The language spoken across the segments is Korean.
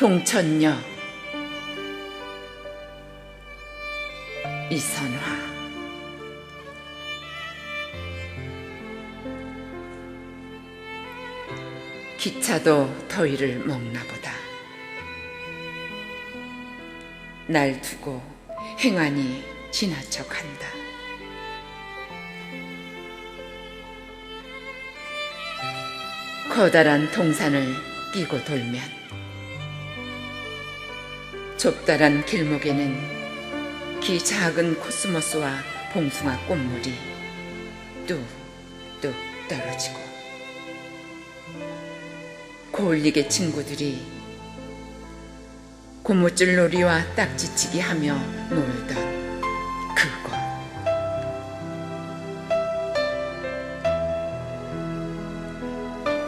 동천녀 이선화 기차도 더위를 먹나 보다. 날 두고 행안이 지나쳐 간다. 커다란 동산을 끼고 돌면 좁다란 길목에는 기 작은 코스모스와 봉숭아 꽃물이 뚝뚝 떨어지고 고울리개 친구들이 고무줄 놀이와 딱지치기 하며 놀던 그곳.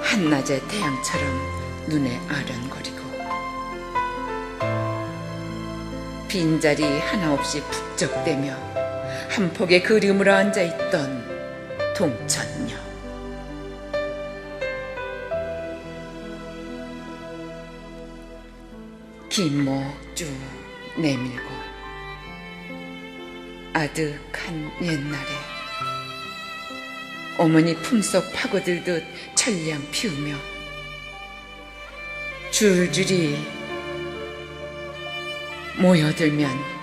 한낮의 태양처럼 눈에 아른거리고 빈자리 하나 없이 북적대며 한 폭의 그림으로 앉아있던 동천녀. 긴목 쭉 내밀고 아득한 옛날에 어머니 품속 파고들듯 천량 피우며 줄줄이 모여들면.